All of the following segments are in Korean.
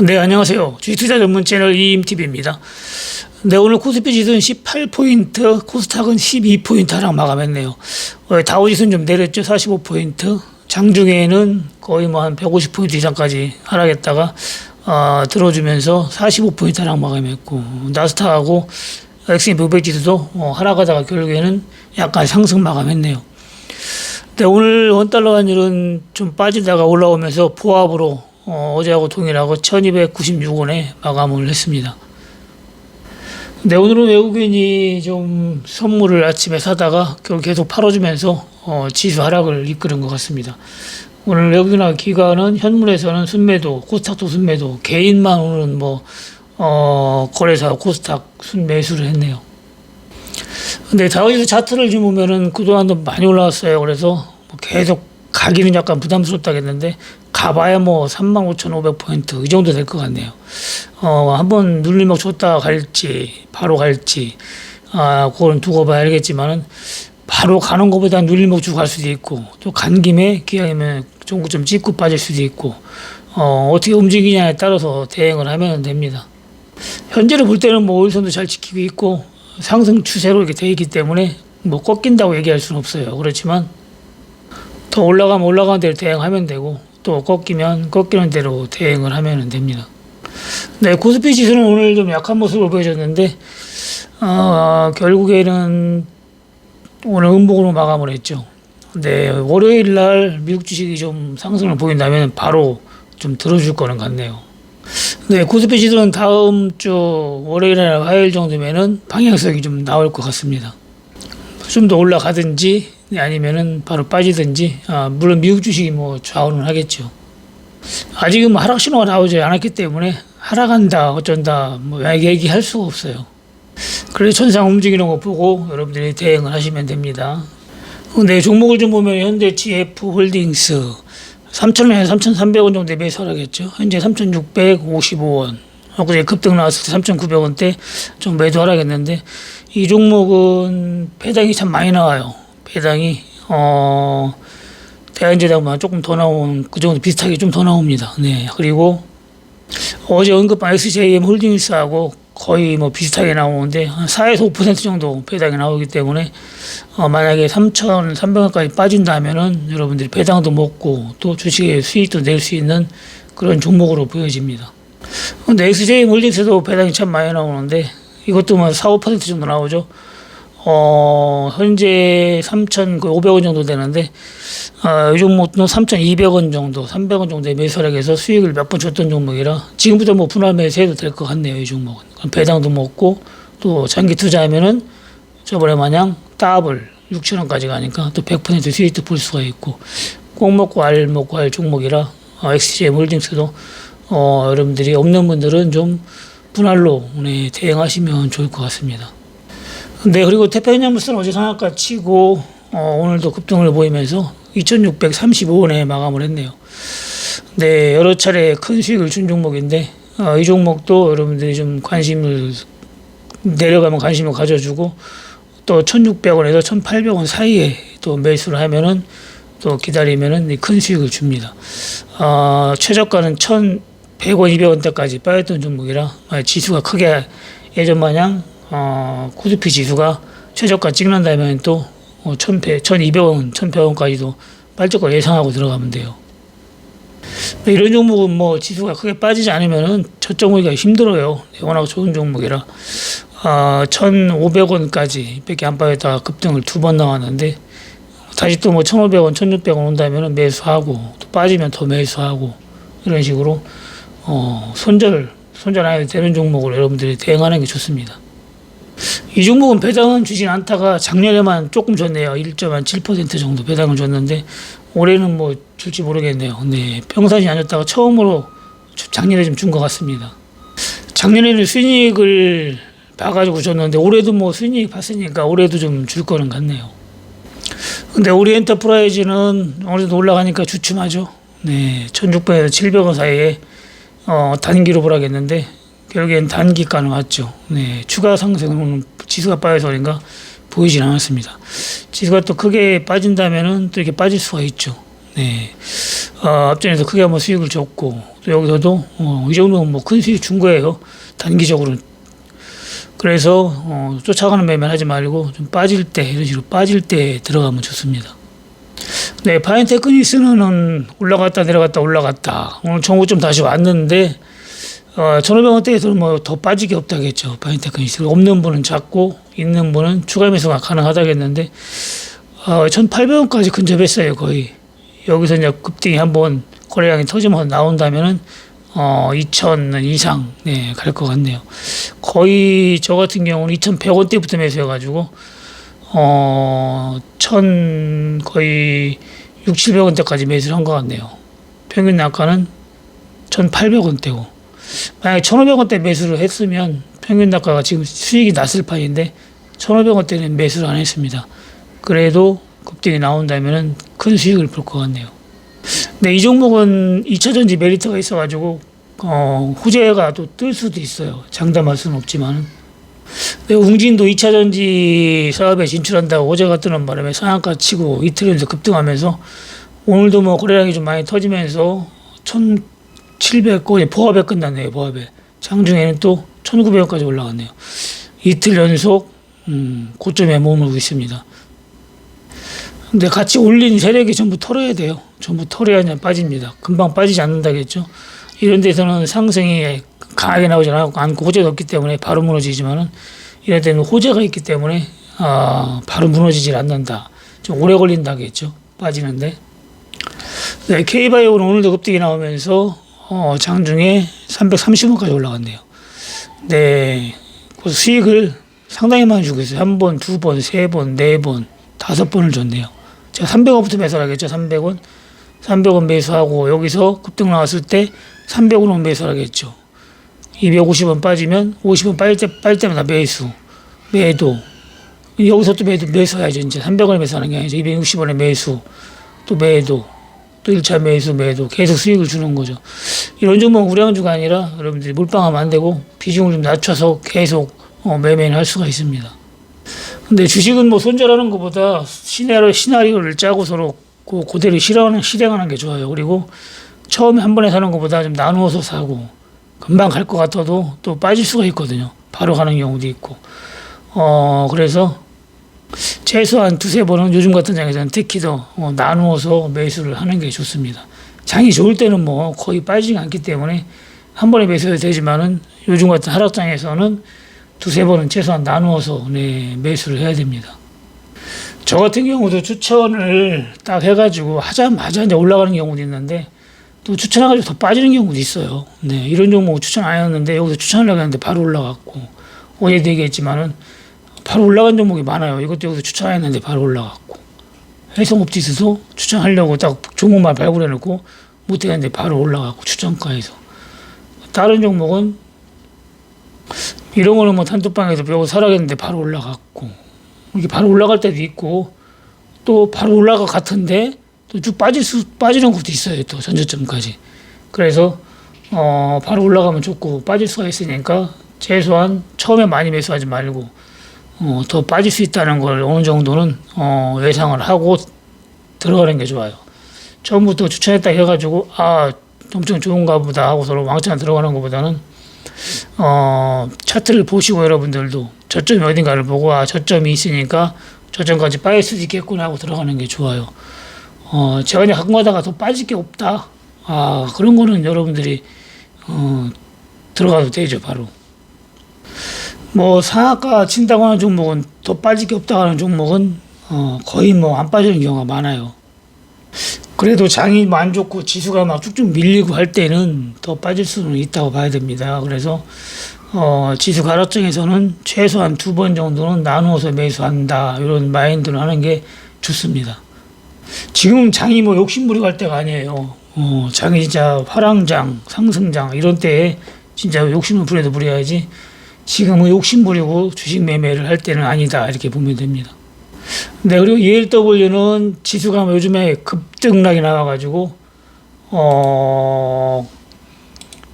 네, 안녕하세요. 주식투자 전문 채널 이임TV입니다. 네, 오늘 코스피 지수는 18포인트, 코스닥은 12포인트 하락 마감했네요. 어, 다우 지수는 좀 내렸죠. 45포인트. 장중에는 거의 뭐 한 150포인트 이상까지 하락했다가, 어, 들어주면서 45포인트 하락 마감했고, 나스닥하고 S&P 500 지수도 어, 하락하다가 결국에는 약간 상승 마감했네요. 네, 오늘 원달러 환율은 좀 빠지다가 올라오면서 보합으로 어, 어제하고 동일하고 1296원에 마감을 했습니다. 네, 오늘은 외국인이 좀 선물을 아침에 사다가 결국 계속 팔아주면서 어, 지수 하락을 이끄는 것 같습니다. 오늘 외국인화 기관은 현물에서는 순매도, 코스닥도 순매도, 개인만 오늘은 뭐, 어, 거래사 코스닥 순매수를 했네요. 근데 다우지수 차트를 좀 보면은 그동안도 많이 올라왔어요. 그래서 뭐 계속 가기는 약간 부담스럽다겠는데 가봐야 뭐 35,500포인트 이 정도 될 것 같네요. 어, 한번 눌림목 줬다 갈지 바로 갈지 아, 그거는 두고 봐야 알겠지만은 바로 가는 것보다 눌림목 주고 갈 수도 있고 또 간 김에 기왕이면 종구 좀 찍고 빠질 수도 있고 어, 어떻게 움직이냐에 따라서 대응을 하면 됩니다. 현재로 볼 때는 뭐 오일선도 잘 지키고 있고 상승 추세로 이렇게 돼 있기 때문에 뭐 꺾인다고 얘기할 수는 없어요. 그렇지만 더 올라가면 올라가는 대로 대응하면 되고 또 꺾이면 꺾이는 대로 대응을 하면 됩니다. 네, 코스피 지수는 오늘 좀 약한 모습을 보여줬는데 어, 결국에는 오늘 음봉으로 마감을 했죠. 네, 월요일 날 미국 주식이 좀 상승을 보인다면 바로 좀 들어줄 거는 같네요. 네, 코스피 지수는 다음 주 월요일이나 화요일 정도면은 방향성이 좀 나올 것 같습니다. 좀 더 올라가든지 네, 아니면은 바로 빠지든지 아, 물론 미국 주식이 뭐 좌우는 하겠죠. 아직은 뭐 하락 신호가 나오지 않았기 때문에 하락한다 어쩐다 뭐 얘기할 수가 없어요. 그래서 천상 움직이는 거 보고 여러분들이 대응을 하시면 됩니다. 네, 종목을 좀 보면 현대 GF 홀딩스 3,000원에서 3,300원 정도에 매수하겠죠. 현재 3,655원. 엊그제 급등 나왔을 때 3,900원대 좀 매도하라겠는데 이 종목은 배당이 참 많이 나와요. 배당이 어 대한제당보다 조금 더 나온 그 정도 비슷하게 좀 더 나옵니다. 네. 그리고 어제 언급한 SJM 홀딩스하고 거의 뭐 비슷하게 나오는데 한 4에서 5% 정도 배당이 나오기 때문에 어 만약에 3,300원까지 빠진다면은 여러분들이 배당도 먹고 또 주식의 수익도 낼 수 있는 그런 종목으로 보여집니다. 근데 XJ 홀딩스도 배당이 참 많이 나오는데 이것도 뭐 4, 5% 정도 나오죠. 어, 현재 3,500원 정도 되는데, 어, 이 종목도 3,200원 정도, 300원 정도의 매수락에서 수익을 몇 번 줬던 종목이라 지금부터 뭐 분할 매수해도 될 것 같네요, 이 종목은. 배당도 먹고 또 장기 투자하면은 저번에 마냥 더블 6천원까지 가니까 또 100% 수익도 볼 수가 있고 꼭 먹고 알 먹고 알 종목이라 어, XGM 홀딩스도 어, 여러분들이 없는 분들은 좀 분할로 네, 대응하시면 좋을 것 같습니다. 네, 그리고 태평양물산 어제 상한가 치고 어, 오늘도 급등을 보이면서 2,635원에 마감을 했네요. 네, 여러 차례 큰 수익을 준 종목인데 어, 이 종목도 여러분들이 좀 관심을 내려가면 관심을 가져주고 또 1,600원에서 1,800원 사이에 또 매수를 하면은 또 기다리면은 큰 수익을 줍니다. 어, 최저가는 1,100원, 200원대까지 빠졌던 종목이라 어, 지수가 크게 예전 마냥 어, 코스피 지수가 최저가 찍는다면 또 어, 1,100, 1,200원, 1,100원까지도 빨적 거 예상하고 들어가면 돼요. 이런 종목은 뭐 지수가 크게 빠지지 않으면은 저점이기가 힘들어요. 워낙 좋은 종목이라. 아, 1,500원까지 밖에 안 빠졌다가 급등을 두 번 나왔는데 다시 또 뭐 1,500원, 1,600원 온다면은 매수하고 또 빠지면 더 매수하고 이런 식으로 어, 손절, 손절 안 해도 되는 종목을 여러분들이 대응하는 게 좋습니다. 이 종목은 배당은 주진 않다가 작년에만 조금 줬네요. 1.7% 정도 배당을 줬는데 올해는 뭐 줄지 모르겠네요. 네, 평상시 안 줬다가 처음으로 작년에 좀 준 것 같습니다. 작년에는 수익을 봐가지고 줬는데 올해도 뭐 수익 봤으니까 올해도 좀 줄 거는 같네요. 근데 우리 엔터프라이즈는 어느 정도 올라가니까 주춤하죠. 네, 1600에서 700원 사이에 어, 단기로 보라겠는데 결국엔 단기가는 왔죠. 네, 추가 상승은 지수가 빠져서 그런가 보이진 않았습니다. 지수가 또 크게 빠진다면은 또 이렇게 빠질 수가 있죠. 네, 어, 앞전에도 크게 한번 수익을 줬고 또또 여기서도 어, 이 정도면 뭐큰 수익 준 거예요. 단기적으로. 그래서 어, 쫓아가는 매매는 하지 말고 좀 빠질 때 이런 식으로 빠질 때 들어가면 좋습니다. 네, 파인테크니스는 올라갔다 내려갔다 올라갔다. 오늘 정고점 다시 왔는데 어, 1,500원대에서는 뭐 더 빠지기 없다겠죠. 파인테크니스 없는 분은 잡고 있는 분은 추가 매수가 가능하다겠는데 어, 1,800원까지 근접했어요 거의. 여기서 이제 급등이 한번 거래량이 터지면서 나온다면은 어, 2,000 이상 네, 갈 것 같네요. 거의 저 같은 경우는 2,100원대부터 매수해가지고 어, 1,000 거의 6, 700원대까지 매수를 한 것 같네요. 평균 낙가는 1,800원대고 만약에 1,500원대 매수를 했으면 평균 낙가가 지금 수익이 났을 판인데 1,500원대는 매수를 안 했습니다. 그래도 급등이 나온다면은 큰 수익을 볼 것 같네요. 네, 이 종목은 2차전지 메리트가 있어가지고 어, 후재가 또 뜰 수도 있어요. 장담할 수는 없지만은. 네, 웅진도 2차 전지 사업에 진출한다고 호재가 뜨는 바람에 상한가 치고 이틀 연속 급등하면서 오늘도 뭐 거래량이 좀 많이 터지면서 1,700건이 보합에 끝났네요. 보합에. 장중에는 또 1,900원까지 올라갔네요. 이틀 연속 음, 고점에 머물고 있습니다. 근데 같이 올린 세력이 전부 털어야 돼요. 전부 털어야 그냥 빠집니다. 금방 빠지지 않는다겠죠. 이런 데서는 상승이 강하게 나오지 않고 호재가 없기 때문에 바로 무너지지만은 이런 데는 호재가 있기 때문에 아, 바로 무너지질 않는다. 좀 오래 걸린다겠죠. 빠지는데. 네, K바이오는 오늘도 급등이 나오면서 어, 장중에 330원까지 올라갔네요. 네, 그 수익을 상당히 많이 주고 있어요. 한 번, 두 번, 세 번, 네 번, 다섯 번을 줬네요. 제가 300원부터 매수하겠죠. 300원. 300원 매수하고 여기서 급등 나왔을 때 300원 매수하겠죠. 250원 빠지면 50원 빠질 때 빠질 때마다 매수, 매도. 여기서 또 매도 매수해야죠. 이제 300원에 매수하는 게 아니죠. 260원에 매수, 또 매도, 또 1차 매수, 매도 계속 수익을 주는 거죠. 이런 종목 우량주가 아니라 여러분들이 몰빵하면 안 되고 비중을 좀 낮춰서 계속 어, 매매를 할 수가 있습니다. 근데 주식은 뭐 손절하는 것보다 시나리오, 시나리오를 짜고 서로 그 그대로 실행하는, 실행하는 게 좋아요. 그리고 처음에 한 번에 사는 것보다 좀 나누어서 사고 금방 갈 것 같아도 또 빠질 수가 있거든요. 바로 가는 경우도 있고. 어, 그래서 최소한 두세 번은 요즘 같은 장에서는 특히 더 어, 나누어서 매수를 하는 게 좋습니다. 장이 좋을 때는 뭐 거의 빠지지 않기 때문에 한 번에 매수해도 되지만은 요즘 같은 하락장에서는 두세 번은 최소한 나누어서 네, 매수를 해야 됩니다. 저 같은 경우도 추천을 딱 해가지고 하자마자 이제 올라가는 경우도 있는데 또 추천해가지고 더 빠지는 경우도 있어요. 네, 이런 종목 추천 안 했는데 여기서 추천하려고 했는데 바로 올라갔고 얘기했지만은 바로 올라간 종목이 많아요. 이것도 여기서 추천했는데 바로 올라갔고 해성 옵티스도 추천하려고 딱 종목만 발굴해놓고 못했는데 바로 올라갔고 추천가에서 다른 종목은 이런 거는 뭐 단톡방에서 배우고 살아겠는데 바로 올라갔고 이게 바로 올라갈 때도 있고 또 바로 올라가 같은데 또 쭉 빠질 수 빠지는 것도 있어요 또 전저점까지 그래서 어 바로 올라가면 좋고 빠질 수가 있으니까 최소한 처음에 많이 매수하지 말고 어, 더 빠질 수 있다는 걸 어느 정도는 어, 예상을 하고 들어가는 게 좋아요. 처음부터 추천했다 해가지고 아 엄청 좋은가 보다 하고 서로 왕창 들어가는 것보다는 어, 차트를 보시고 여러분들도 저점이 어딘가를 보고 아 저점이 있으니까 저점까지 빠질 수도 있겠구나 하고 들어가는 게 좋아요. 어, 제가 그냥 가끔 가다가 더 빠질 게 없다. 아 그런 거는 여러분들이 어, 들어가도 되죠 바로. 뭐 상한가 친다고 하는 종목은 더 빠질 게 없다고 하는 종목은 어, 거의 뭐 안 빠지는 경우가 많아요. 그래도 장이 뭐 안 좋고 지수가 막 쭉쭉 밀리고 할 때는 더 빠질 수는 있다고 봐야 됩니다. 그래서 어, 지수 가락정에서는 최소한 두 번 정도는 나누어서 매수한다 이런 마인드를 하는 게 좋습니다. 지금 장이 뭐 욕심부리고 할 때가 아니에요. 어, 장이 진짜 화랑장, 상승장 이런 때에 진짜 욕심을 부려도 부려야지 지금은 욕심 부리고 주식 매매를 할 때는 아니다 이렇게 보면 됩니다. 네 그리고 ELW는 지수가 뭐 요즘에 급등락이 나와가지고 어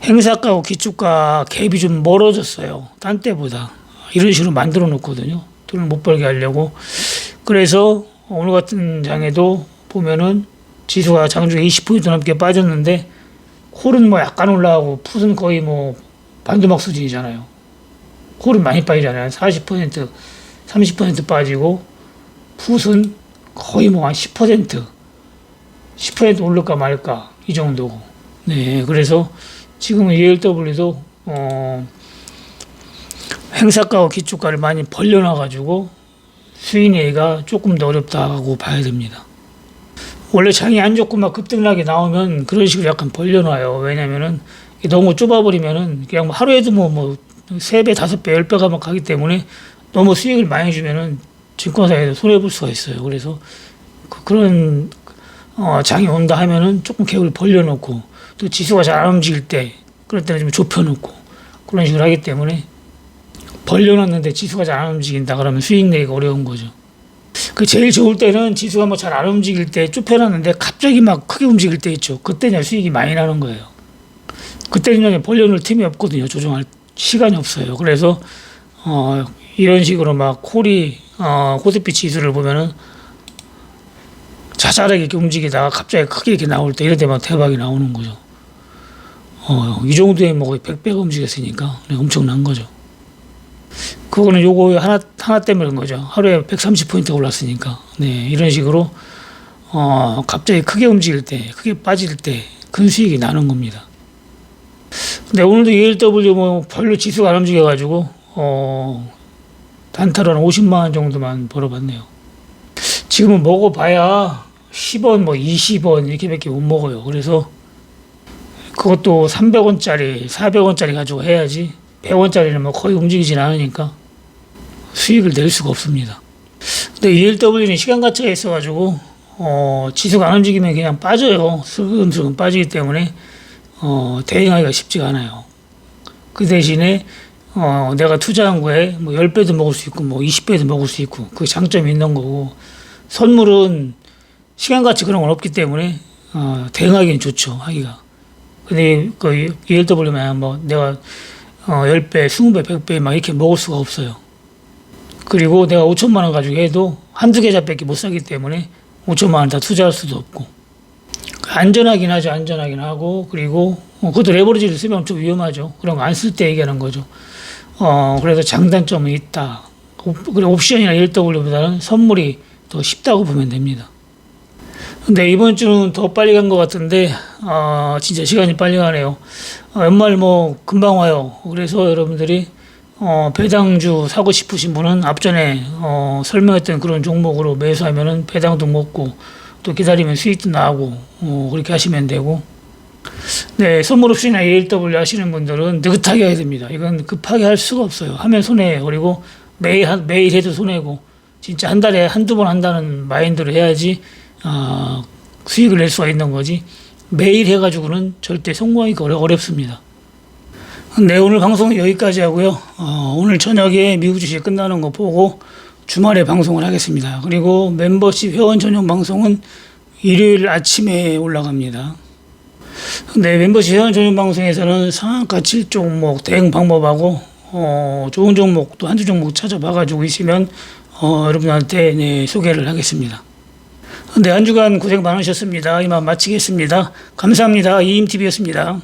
행사가하고 기축가 갭이 좀 멀어졌어요. 딴 때보다 이런 식으로 만들어 놓거든요. 돈을 못 벌게 하려고 그래서 오늘 같은 장에도 보면은 지수가 장중에 20% 넘게 빠졌는데 콜은 뭐 약간 올라가고 풋은 거의 뭐 반도막 수준이잖아요. 콜은 많이 빠지잖아요. 40% 30% 빠지고 풋은 거의 뭐 한 10% 10% 오를까 말까 이 정도고. 네, 그래서 지금은 ELW도 어 행사가와 기초가를 많이 벌려놔가지고 수익내기가 조금 더 어렵다고 봐야 됩니다. 원래 장이 안 좋고 막 급등락이 나오면 그런 식으로 약간 벌려놔요. 왜냐면은 너무 좁아버리면은 그냥 뭐 하루에도 뭐뭐 세 배, 다섯 배, 열 배가 막 가기 때문에 너무 수익을 많이 주면은 증권사에서 손해 볼 수가 있어요. 그래서 그- 그런 어, 장이 온다 하면은 조금 갭을 벌려놓고 또 지수가 잘 안 움직일 때 그럴 때는 좀 좁혀놓고 그런 식으로 하기 때문에 벌려놨는데 지수가 잘 안 움직인다 그러면 수익 내기가 어려운 거죠. 그 제일 좋을 때는 지수가 뭐 잘 안 움직일 때 좁혀놨는데 갑자기 막 크게 움직일 때 있죠. 그때 이제 수익이 많이 나는 거예요. 그때는 이제 벌려놓을 틈이 없거든요. 조정할 시간이 없어요. 그래서 어, 이런 식으로 막 콜이 어, 코스피 지수를 보면은 자잘하게 이렇게 움직이다가 갑자기 크게 이렇게 나올 때 이럴 때만 대박이 나오는 거죠. 어, 이 정도에 뭐 거의 100배가 움직였으니까 엄청난 거죠. 그거는 요거 하나 하나 때문에 그런 거죠. 하루에 130포인트 올랐으니까. 네, 이런 식으로 어, 갑자기 크게 움직일 때, 크게 빠질 때 큰 수익이 나는 겁니다. 근데 오늘도 ELW 뭐 별로 지수가 안 움직여 가지고 어, 단타로 한 50만 원 정도만 벌어봤네요. 지금은 먹어봐야 10원, 뭐 20원 이렇게밖에 못 먹어요. 그래서 그것도 300원짜리, 400원짜리 가지고 해야지 100원짜리는 뭐 거의 움직이진 않으니까 수익을 낼 수가 없습니다. 근데 ELW는 시간 가치가 있어가지고 어, 지수가 안 움직이면 그냥 빠져요. 슬금슬금 빠지기 때문에 어, 대응하기가 쉽지가 않아요. 그 대신에 어, 내가 투자한 거에 뭐 10배도 먹을 수 있고 뭐 20배도 먹을 수 있고 그 장점이 있는 거고 선물은 시간 가치 그런 건 없기 때문에 어, 대응하기는 좋죠. 하기가. 근데 그 ELW만 뭐 내가 어, 10배, 20배, 100배 막 이렇게 먹을 수가 없어요. 그리고 내가 5천만 원 가지고 해도 한두 계좌밖에 못 사기 때문에 5천만 원 다 투자할 수도 없고 안전하긴 하죠. 안전하긴 하고 그리고 어, 그것도 레버리지를 쓰면 좀 위험하죠. 그런 거 안 쓸 때 얘기하는 거죠. 어 그래서 장단점은 있다. 옵- 그리고 옵션이나 1W보다는 선물이 더 쉽다고 보면 됩니다. 근데 이번 주는 더 빨리 간 것 같은데 아 진짜 시간이 빨리 가네요. 어, 연말 뭐 금방 와요. 그래서 여러분들이 어, 배당주 사고 싶으신 분은 앞전에 어, 설명했던 그런 종목으로 매수하면은 배당도 먹고 또 기다리면 수익도 나고 어, 그렇게 하시면 되고 네 선물 옵션이나 ALW 하시는 분들은 느긋하게 해야 됩니다. 이건 급하게 할 수가 없어요. 하면 손해예요. 그리고 매일 한- 매일 해도 손해고 진짜 한 달에 한두 번 한다는 마인드로 해야지 아, 수익을 낼 수가 있는 거지 매일 해가지고는 절대 성공하기가 어려, 어렵습니다. 네, 오늘 방송은 여기까지 하고요. 어, 오늘 저녁에 미국 주식 끝나는 거 보고 주말에 방송을 하겠습니다. 그리고 멤버십 회원 전용 방송은 일요일 아침에 올라갑니다. 네, 멤버십 회원 전용 방송에서는 상한가 7종목 대응 방법하고 어, 좋은 종목도 한두 종목 찾아봐가지고 있으면 어, 여러분한테 네, 소개를 하겠습니다. 네, 한 주간 고생 많으셨습니다. 이만 마치겠습니다. 감사합니다. 이임TV였습니다.